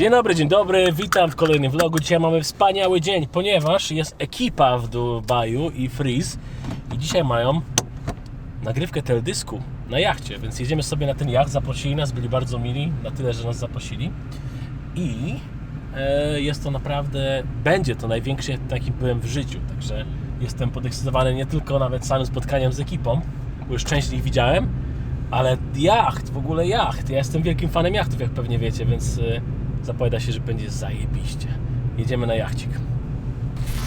Dzień dobry, dzień dobry, witam w kolejnym vlogu. Dzisiaj mamy wspaniały dzień, ponieważ jest ekipa w Dubaju i Freeze i dzisiaj mają nagrywkę teledysku na jachcie, więc jedziemy sobie na ten jacht. Zaprosili nas, byli bardzo mili, na tyle, że nas zaprosili i e, jest to naprawdę, będzie to największy jakim byłem w życiu, także jestem podekscytowany nie tylko nawet samym spotkaniem z ekipą, bo już część z nich widziałem, ale jacht, w ogóle jacht. Ja jestem wielkim fanem jachtów, jak pewnie wiecie, więc y, zapowiada się, że będzie zajebiście. Jedziemy na jachcik.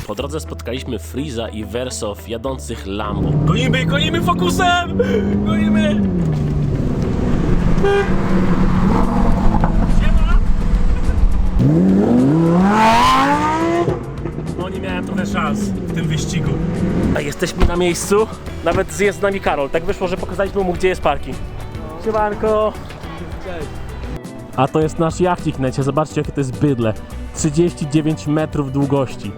Po drodze spotkaliśmy Freeza i Versow jadących Lambo. Gonimy, gonimy fokusem! Gonimy! No nie miałem trochę szans w tym wyścigu. A jesteśmy na miejscu. Nawet jest z nami Karol. Tak wyszło, że pokazaliśmy mu, gdzie jest parking. Siemanko! A to jest nasz jachcik, necie. Zobaczcie, jakie to jest bydle. 39 metrów długości.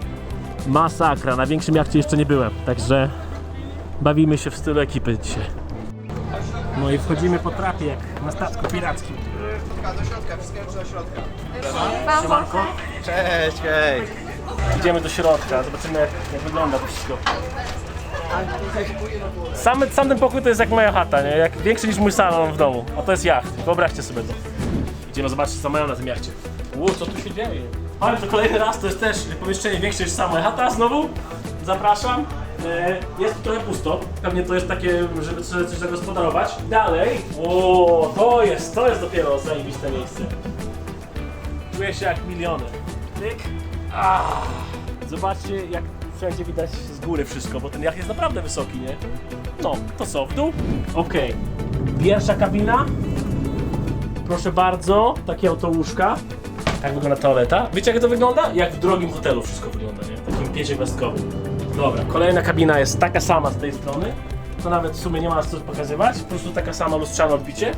Masakra. Na większym jachcie jeszcze nie byłem. Także bawimy się w stylu ekipy dzisiaj. No i wchodzimy po trapie, jak na statku pirackim. Do środka, wszystkiego do środka. Siemanko. Cześć, hej. Idziemy do środka, zobaczymy jak, jak wygląda to wszystko. Sam, sam ten pokój to jest jak moja chata, nie? Jak większy niż mój salon w domu. A to jest jacht. Wyobraźcie sobie to. Idziemy zobaczyć co mają na tym jachcie. Ło, co tu się dzieje? Ale to kolejny raz, to jest też pomieszczenie większe niż sama chata znowu. Zapraszam. E, Jest tu trochę pusto. Pewnie to jest takie, żeby coś zagospodarować. Dalej. O, to jest, to jest dopiero zajebiste miejsce. Czuję się jak milioner. Tyk. Ah. Zobaczcie, jak wszędzie widać z góry wszystko, bo ten jacht jest naprawdę wysoki, nie? No, to co, w dół? Okej. Pierwsza kabina. Proszę bardzo, takie oto łóżka. Tak wygląda toaleta. Wiecie jak to wygląda? Jak w drogim hotelu wszystko wygląda, nie? Takim pięciogwiazdkowym. Dobra, kolejna kabina jest taka sama z tej strony. To nawet w sumie nie ma co pokazywać. Po prostu taka sama lustrzane odbicie.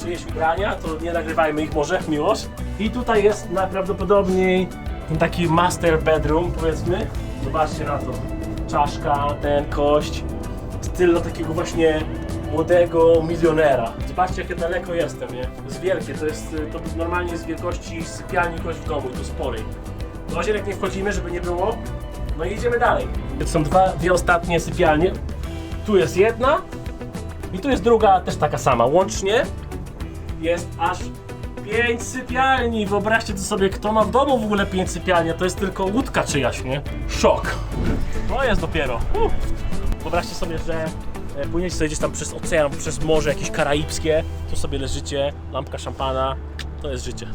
Czyjeś ubrania, to nie nagrywajmy ich może, miłość. I tutaj jest najprawdopodobniej ten taki master bedroom, powiedzmy. Zobaczcie na to. Czaszka, ten kość. Styl takiego właśnie młodego milionera. Zobaczcie jakie daleko jestem, nie? To jest wielkie, to jest, to normalnie jest wielkości sypialni kogoś w domu to sporej. Do łazienek nie wchodzimy, żeby nie było. No i idziemy dalej. Są dwa, dwie ostatnie sypialnie. Tu jest jedna i tu jest druga, też taka sama. Łącznie jest aż pięć sypialni. Wyobraźcie to sobie, kto ma w domu w ogóle pięć sypialni, to jest tylko łódka czyjaś, nie? Szok. To jest dopiero. Uff. Wyobraźcie sobie, że płyniecie sobie gdzieś tam przez ocean, przez morze jakieś karaibskie, tu sobie leżycie, lampka szampana, to jest życie.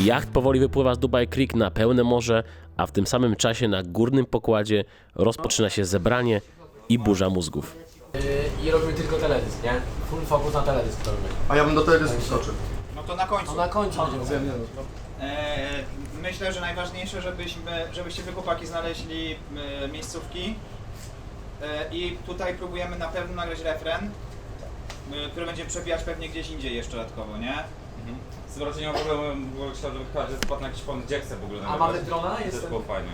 Jacht powoli wypływa z Dubai Creek na pełne morze, a w tym samym czasie na górnym pokładzie rozpoczyna się zebranie i burza mózgów. I robimy tylko teledysk, nie? Full focus na teledysk robimy. A ja bym do teledysku skoczył. No to na końcu. No na końcu będziemy. E, myślę, że najważniejsze, żebyśmy, żebyście wy chłopaki znaleźli e, miejscówki. E, I tutaj próbujemy na pewno nagrać refren, e, który będziemy przebijać pewnie gdzieś indziej jeszcze dodatkowo, nie? Zobaczcie, nie ma problemu, bo chciałem, żeby każdy spadł na jakiś pomysł, gdzie chce w ogóle A mamy drona? To Jest jest było fajne.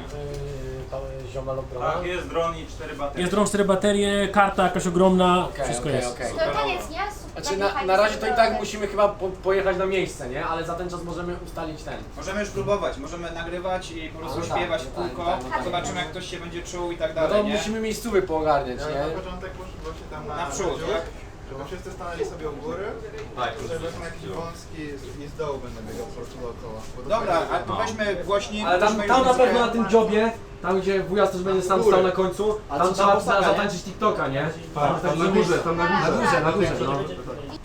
drona? Tak, jest dron i cztery baterie. Jest dron, cztery baterie, karta jakaś ogromna, Okej, wszystko okej, jest. okej. To koniec, nie? Znaczy na, na razie to i tak musimy chyba po, pojechać na miejsce, nie? Ale za ten czas możemy ustalić ten. Możemy już próbować, możemy nagrywać i po prostu no tak, śpiewać w no tak, kółko, tak, no tak. zobaczymy jak ktoś się będzie czuł i tak No to dalej, nie? musimy miejscówy poogarniać, Ja nie? na początek się tam na, Naprzód, dziób, tak? Żeby wszyscy stanęli sobie u góry, Tak, że wezmę jakiś wąski i z dołu będę biegał po prostu dookoła. Bo to Dobra, fajnie a to weźmy głośnik, Ale tam, weźmy tam na muzykę. pewno na tym dziobie, tam gdzie wujas też będzie sam stał na końcu, tam trzeba nie? zatańczyć TikToka, nie? Tak, tam na górze, tam na Na górze. górze, na górze, no.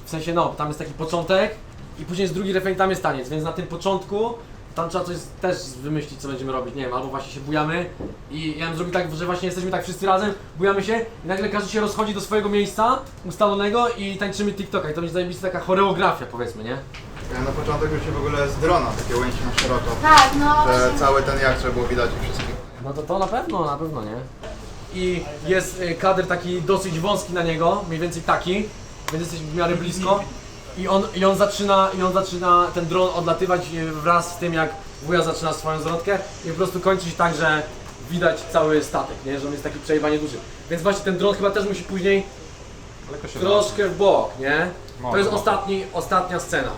W sensie no, tam jest taki początek i później jest drugi refren, tam jest taniec, więc na tym początku tam trzeba coś też wymyślić, co będziemy robić, nie wiem, albo właśnie się bujamy i ja bym zrobił tak, że właśnie jesteśmy tak wszyscy razem, bujamy się i nagle każdy się rozchodzi do swojego miejsca ustalonego i tańczymy TikToka i to będzie zajebista taka choreografia powiedzmy, nie? Ja na początek się w ogóle z drona takie łęci na szeroko. Tak, no. Że cały ten jacht trzeba było widać i wszystkich. No to to na pewno, na pewno, nie? I jest y, kadr taki dosyć wąski na niego, mniej więcej taki, więc jesteśmy w miarę blisko. I on, i on zaczyna, i on zaczyna ten dron odlatywać y, wraz z tym jak wuja zaczyna swoją zwrotkę i po prostu kończy się tak, że widać cały statek, nie? Że on jest taki przejebanie duży. Więc właśnie ten dron chyba też musi później troszkę w bok, nie? To jest ostatni, ostatnia scena.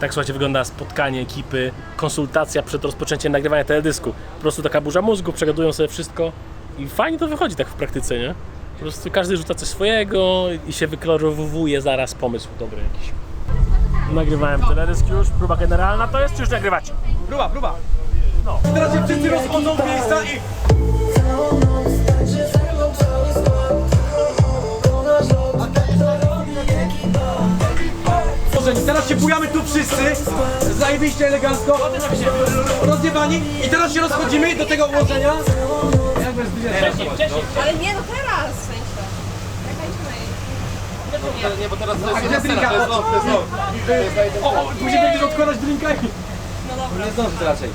Tak słuchajcie, wygląda spotkanie ekipy, konsultacja przed rozpoczęciem nagrywania teledysku. Po prostu taka burza mózgu, przegadują sobie wszystko i fajnie to wychodzi tak w praktyce, nie? Po prostu każdy rzuca coś swojego i się wyklarowuje zaraz pomysł dobry jakiś. Nagrywałem teledysk już, próba generalna to jest, czy już nagrywacie? Próba, próba. No. Teraz się wszyscy rozchodzą w miejsca i... Teraz się bujamy tu wszyscy, zajebiście elegancko, rozjebani i teraz się rozchodzimy do tego ułożenia. Ale nie, no teraz w sensie. Jak Nie, bo teraz to A gdzie drinka? to jest love, to jest love. O, później będziesz odkładać drinka i... No dobra. Nie zdążysz raczej.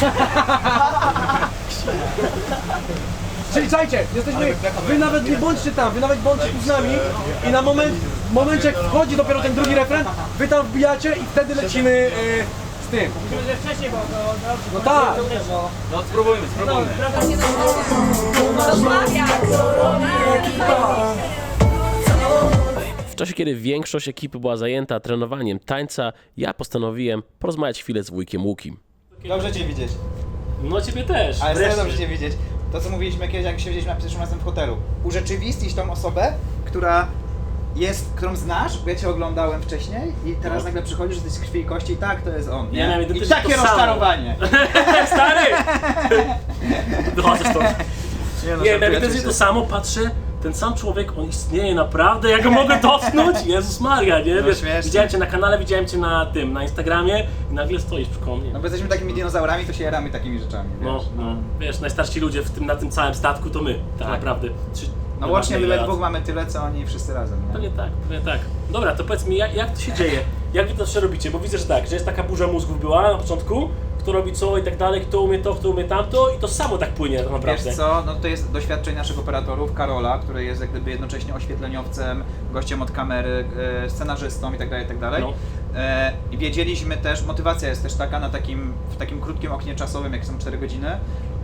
Czyli czajcie, jesteśmy, wy nawet nie bądźcie tam, wy nawet bądźcie tu z nami i na moment, w momencie jak wchodzi dopiero ten drugi refren, wy tam wbijacie i wtedy lecimy e, z tym. No tak, No spróbujmy, spróbujmy. Rozmawiać. W czasie, kiedy większość ekipy była zajęta trenowaniem tańca, ja postanowiłem porozmawiać chwilę z wujkiem Łukim. Dobrze Cię widzieć. No ciebie też. Ale serio dobrze Cię widzieć. To co mówiliśmy kiedyś, jak się widzieliśmy na pierwszym razem w hotelu. Urzeczywistić tą osobę, która jest, którą znasz, bo ja Cię oglądałem wcześniej i teraz No. nagle przychodzisz, że jesteś z krwi i kości i tak, to jest on, nie? Miałem I identycznie takie to samo. rozczarowanie. Stary! Wychodzę stąd. Nie, no, Nie, nawet to oczywiście. samo patrzę, ten sam człowiek, on istnieje naprawdę, ja go mogę dotknąć? Jezus Maria, nie? No, Wiesz, śmiesznie. widziałem cię na kanale, widziałem cię na tym, na Instagramie i nagle stoisz przy koło mnie. No bo jesteśmy takimi dinozaurami, to się jaramy takimi rzeczami, wiesz? No, no, wiesz, najstarsi ludzie w tym, na tym całym statku to my, tak, Tak. naprawdę. Czy, No nie łącznie my ile dwóch mamy tyle, co oni wszyscy razem, nie? Pewnie tak, pewnie tak. Dobra, to powiedz mi, jak, jak to się dzieje? Jak wy to jeszcze robicie? Bo widzę, że tak, że jest taka burza mózgów była na początku, kto robi co i tak dalej, kto umie to, kto umie tamto i to samo tak płynie tak naprawdę. Wiesz co, no to jest doświadczenie naszych operatorów, Karola, który jest jak gdyby jednocześnie oświetleniowcem, gościem od kamery, e, scenarzystą itd., itd. No. E, I wiedzieliśmy też, motywacja jest też taka na takim, w takim krótkim oknie czasowym, jak są 4 godziny,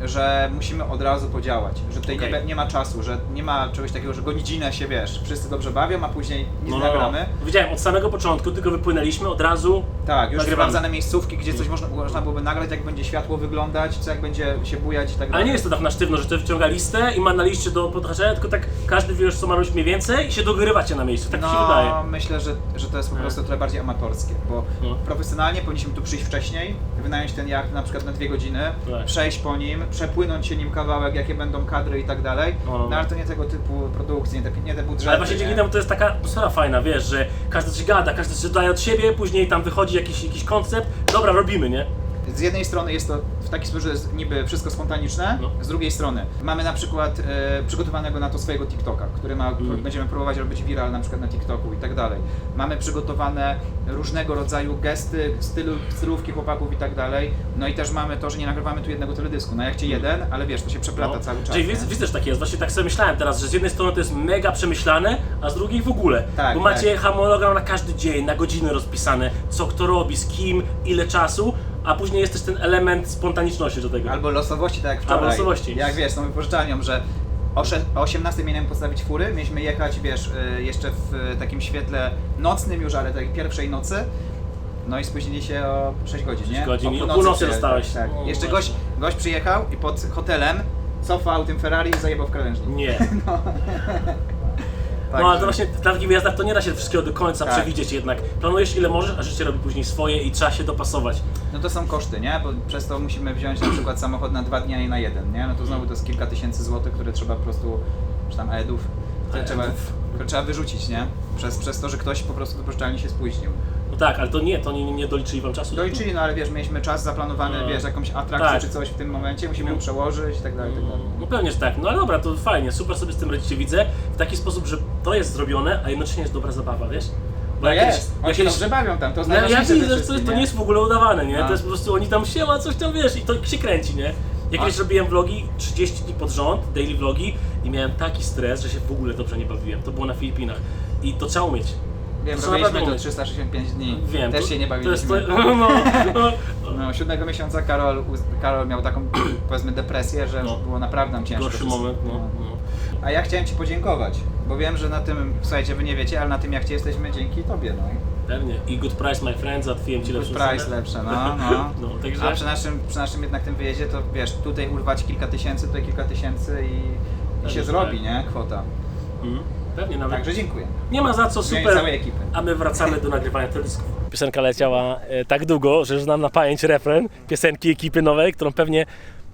że musimy od razu podziałać, że tutaj Okej. nie, be- nie ma czasu, że nie ma czegoś takiego, że godzinę się wiesz, wszyscy dobrze bawią, a później nic No, no, nagramy. no. Widziałem, od samego początku tylko wypłynęliśmy od razu. Tak, już Nagrywamy. sprawdzane miejscówki, gdzie coś można, można byłoby nagrać, jak będzie światło wyglądać, co jak będzie się bujać i tak dalej. Ale nie jest to tak na sztywno, że to wciąga listę i ma na liście do podhaczenia, tylko tak każdy wie już co ma robić mniej więcej i się dogrywacie na miejscu, tak mi się wydaje. No, myślę, że, że to jest po Nie. prostu trochę bardziej amatorskie, bo No. profesjonalnie powinniśmy tu przyjść wcześniej, wynająć ten jacht na przykład na dwie godziny, Tak. przejść po nim, przepłynąć się nim kawałek, jakie będą kadry i tak dalej, No, no, no, no. ale to nie tego typu produkcje, nie te, nie te budżety. Ale właśnie dzięki temu to jest taka atmosfera fajna, wiesz, że każdy coś gada, każdy coś daje od siebie, później tam wychodzi jakiś, jakiś koncept, dobra, robimy, nie? Z jednej strony jest to w taki sposób, że jest niby wszystko spontaniczne, No. z drugiej strony mamy na przykład e, przygotowanego na to swojego TikToka, który ma, Mm. będziemy próbować robić viral na przykład na TikToku i tak dalej. Mamy przygotowane różnego rodzaju gesty, stylu, stylówki chłopaków i tak dalej. No i też mamy to, że nie nagrywamy tu jednego teledysku. Na jachcie jeden, ale wiesz, to się przeplata cały czas. Czyli widzę, widzę, że tak jest. Właśnie tak sobie myślałem teraz, że z jednej strony to jest mega przemyślane, a z drugiej w ogóle. Tak, Bo macie harmonogram na każdy dzień, na godziny rozpisane, co kto robi, z kim, ile czasu, a później jest też ten element spontaniczności do tego. Albo losowości, tak jak wczoraj. Albo losowości. Jak wiesz, z tą wypożyczalnią, że o, sze- o 18 mieliśmy postawić fury, mieliśmy jechać, wiesz, y, jeszcze w takim świetle nocnym już, ale tej pierwszej nocy. No i spóźnili się o 6 godzin, nie? godzin i o północy dostałeś. Tak, O, Jeszcze gość, gość przyjechał i pod hotelem cofał tym Ferrari i zajebał w krawężnik. Nie. No Także- ale to właśnie na takich wyjazdach to nie da się wszystkiego do końca Tak. przewidzieć jednak. Planujesz ile możesz, a życie robi później swoje i trzeba się dopasować. No to są koszty, nie? Bo przez to musimy wziąć na przykład samochód na dwa dni, a nie na jeden, nie? No to znowu to jest kilka tysięcy złotych, które trzeba po prostu, czy tam edów, które trzeba, Edów. które trzeba wyrzucić, nie? Przez, przez to, że ktoś po prostu wypożyczalnie się spóźnił. No tak, ale to nie, to nie, nie doliczyli wam czasu. Doliczyli, no ale wiesz, mieliśmy czas zaplanowany, No. wiesz, jakąś atrakcję Tak. czy coś w tym momencie, musimy ją przełożyć i tak dalej, i tak dalej. No pewnie, że tak. No ale dobra, to fajnie, super sobie z tym radzicie. Widzę w taki sposób, że to jest zrobione, a jednocześnie jest dobra zabawa, wiesz? Bo No jest, oni się kiedyś- dobrze bawią tam, to No, ja najważniejsze widzę, że to, wszystkim, to nie jest w ogóle udawane, nie? No. To jest po prostu oni tam siema, coś tam wiesz i to się kręci, nie? Ja kiedyś robiłem vlogi 30 dni pod rząd, daily vlogi i miałem taki stres, że się w ogóle dobrze nie bawiłem. To było na Filipinach. I to trzeba umieć. Wiem, to robiliśmy naprawdę to umieć. 365 dni, Wiem. też to, się nie to jest bawiliśmy. to, no, no, No, siódmego miesiąca Karol, uz- Karol miał taką, powiedzmy, depresję, że już No. było naprawdę nam ciężko. gorszy wszystko. moment, no. no. A ja chciałem Ci podziękować, bo wiem, że na tym, słuchajcie, Wy nie wiecie, ale na tym jachcie jesteśmy dzięki Tobie, no. Pewnie. I good price, my friend, załatwiłem ci lepszą Price cenę. lepsze, no, no. No, także... A przy naszym, przy naszym jednak tym wyjeździe to wiesz, tutaj urwać kilka tysięcy, tutaj kilka tysięcy i, i się zrobi, tak. nie? Kwota. Mhm. Pewnie nawet. Także dziękuję. Nie ma za co, super. całej ekipy. A my wracamy do nagrywania teledysków. Piosenka leciała e, tak długo, że znam na pamięć refren piosenki ekipy nowej, którą pewnie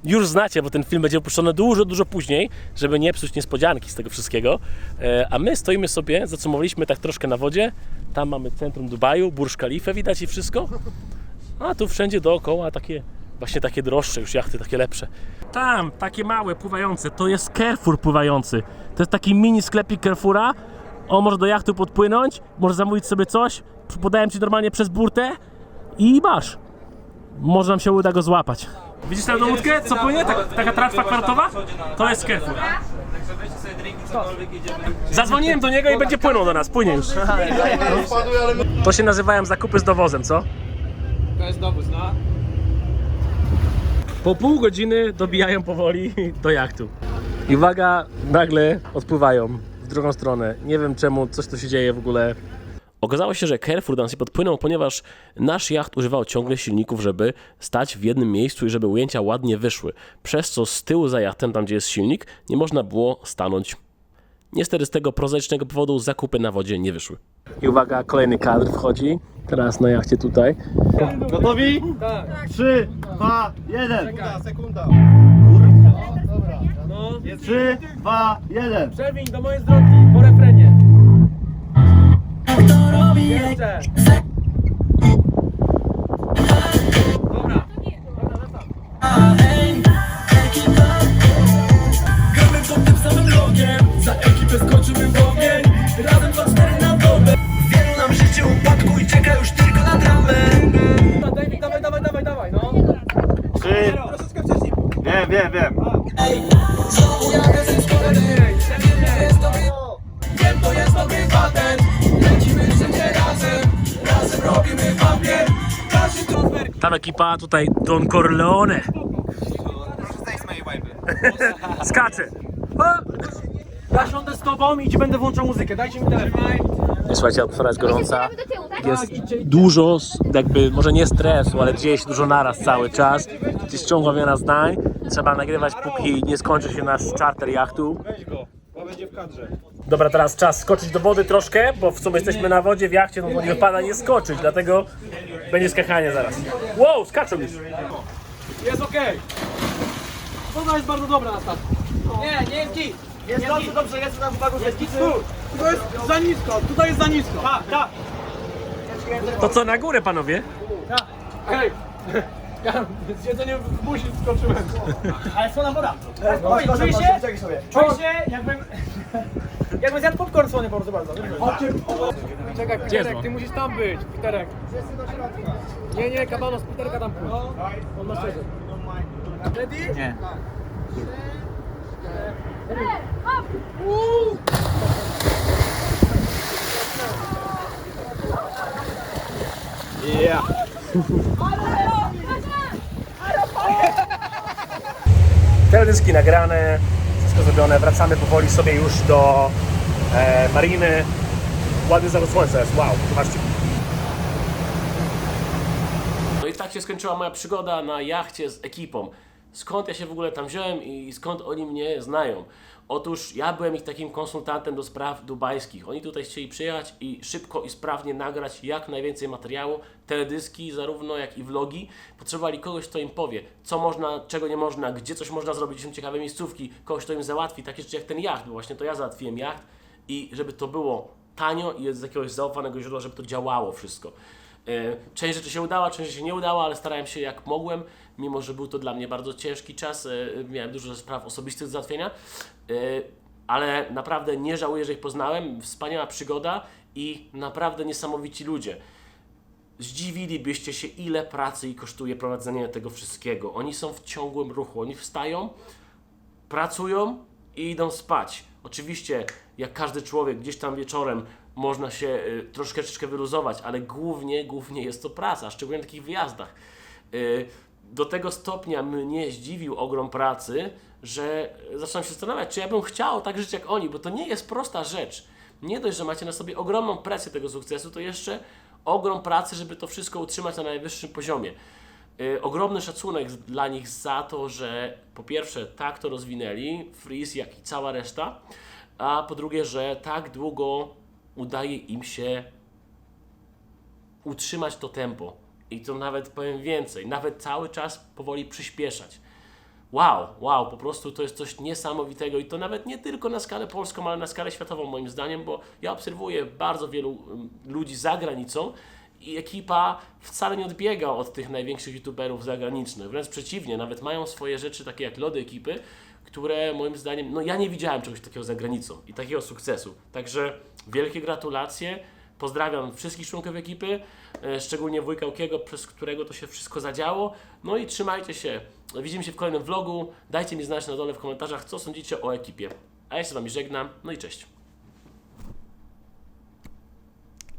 już znacie, bo ten film będzie opuszczony dużo, dużo później, żeby nie psuć niespodzianki z tego wszystkiego. E, a my stoimy sobie, zacumowaliśmy tak troszkę na wodzie. Tam mamy centrum Dubaju, Burj Khalifa, widać i wszystko. A tu wszędzie dookoła takie, właśnie takie droższe już jachty, takie lepsze. Tam, takie małe, pływające, to jest Carrefour pływający. To jest taki mini sklepik Carrefoura. O, może do jachtu podpłynąć, możesz zamówić sobie coś, podałem Ci normalnie przez burtę i masz. Może nam się uda go złapać. Widzisz tę łódkę, co płynie? Tak, taka tratwa kwartowa? To jest Carrefour. Zadzwoniłem do niego i będzie płynął do nas, płynie już. To się nazywają zakupy z dowozem, co? To jest dowóz, no. Po pół godziny dobijają powoli do jachtu. I uwaga, nagle odpływają w drugą stronę. Nie wiem czemu, coś tu się dzieje w ogóle. Okazało się, że Carrefour do nas nie podpłynął, ponieważ nasz jacht używał ciągle silników, żeby stać w jednym miejscu i żeby ujęcia ładnie wyszły. Przez co z tyłu za jachtem, tam gdzie jest silnik, nie można było stanąć. Niestety z tego prozaicznego powodu zakupy na wodzie nie wyszły. I uwaga, kolejny kadr wchodzi. Teraz na jachcie tutaj. Gotowi? Tak. 3, 2, 1. Sekunda, sekunda. No, 3, 2, 1. przewiń do mojej zwrotki, po refrenie. Jeszcze. Dobra. Gramy pod tym samym logiem Za ekipę skończymy w ogień Razem dwa cztery na dobę Wielu nam życie upadku i czeka już tylko na dramę Dawaj, dawaj, dawaj, dawaj, dawaj, no. 3. Wiem, wiem, wiem. Znowu jadę ze skórę Wiem, to jest dobry patent robimy papier Każdy to Tam ekipa, tutaj Don Corleone. Proszę zejść z mojej łajby. Skacze. Ja siądę z tobą i ci będę włączał muzykę. Dajcie mi telefon. Słuchajcie, atmosfera jest gorąca. tak? Jest dużo, s- jakby, może nie stresu, ale dzieje się dużo naraz cały czas. Gdzieś ciągła wiele zdań. Trzeba nagrywać, póki nie skończy się nasz charter jachtu. Weź go, bo będzie w kadrze. Dobra, teraz czas skoczyć do wody troszkę, bo w sumie jesteśmy na wodzie, w jachcie, no to nie wypada nie skoczyć, dlatego będzie skakanie zaraz. Wow, skaczą już. Jest okej. Woda jest bardzo dobra na statku. Nie, nie jest git. Jest dobrze, dobrze, jest na uwagę, jest git. Tu jest za nisko, tutaj jest za nisko. Tak, tak. To co, na górę panowie? Hej. Ja z jedzeniem w buzi skoczyłem. Ale słona woda. Oj, czuję się, czuję się jakbym... Jakbym zjadł popcorn słony po prostu bardzo. Czekaj, Piterek, ty musisz tam być, Piterek. Nie, nie, kabanos, Piterka tam pójdź. On ma szczerze. Ready? Nie. Teledyski nagrane, wszystko zrobione, wracamy powoli sobie już do e, mariny. Ładny zachód słońca jest, wow, zobaczcie. No i tak się skończyła moja przygoda na jachcie z ekipą. Skąd ja się w ogóle tam wziąłem i skąd oni mnie znają? Otóż ja byłem ich takim konsultantem do spraw dubajskich. Oni tutaj chcieli przyjechać i szybko i sprawnie nagrać jak najwięcej materiału, teledyski zarówno jak i vlogi. Potrzebowali kogoś, kto im powie, co można, czego nie można, gdzie coś można zrobić, są ciekawe miejscówki, kogoś, kto im załatwi, takie rzeczy jak ten jacht, bo właśnie to ja załatwiłem jacht i żeby to było tanio i z jakiegoś zaufanego źródła, żeby to działało wszystko. E, Część rzeczy się udała, część się nie udała, ale starałem się jak mogłem, mimo że był to dla mnie bardzo ciężki czas. e, Miałem dużo spraw osobistych do załatwienia, e, ale naprawdę nie żałuję, że ich poznałem. Wspaniała przygoda i naprawdę niesamowici ludzie. Zdziwilibyście się, ile pracy i kosztuje prowadzenie tego wszystkiego. Oni są w ciągłym ruchu, oni wstają, pracują i idą spać. Oczywiście, jak każdy człowiek, gdzieś tam wieczorem można się y, troszkę, troszkę wyluzować, ale głównie, głównie jest to praca, szczególnie na takich wyjazdach. Y, do tego stopnia mnie zdziwił ogrom pracy, że zaczynam się zastanawiać, czy ja bym chciał tak żyć jak oni, bo to nie jest prosta rzecz. Nie dość, że macie na sobie ogromną presję tego sukcesu, to jeszcze ogrom pracy, żeby to wszystko utrzymać na najwyższym poziomie. Y, ogromny szacunek dla nich za to, że po pierwsze tak to rozwinęli, Freeze jak i cała reszta, a po drugie, że tak długo udaje im się utrzymać to tempo. I to nawet powiem więcej, nawet cały czas powoli przyspieszać. Wow, wow, po prostu to jest coś niesamowitego i to nawet nie tylko na skalę polską, ale na skalę światową moim zdaniem, bo ja obserwuję bardzo wielu ym, ludzi za granicą i ekipa wcale nie odbiega od tych największych youtuberów zagranicznych. Wręcz przeciwnie, nawet mają swoje rzeczy takie jak lody ekipy, które moim zdaniem, no ja nie widziałem czegoś takiego za granicą i takiego sukcesu. Także wielkie gratulacje. Pozdrawiam wszystkich członków ekipy, e, szczególnie wujka Łukiego, przez którego to się wszystko zadziało. No i trzymajcie się. Widzimy się w kolejnym vlogu. Dajcie mi znać na dole w komentarzach, co sądzicie o ekipie. A ja się z Wami żegnam. No i cześć.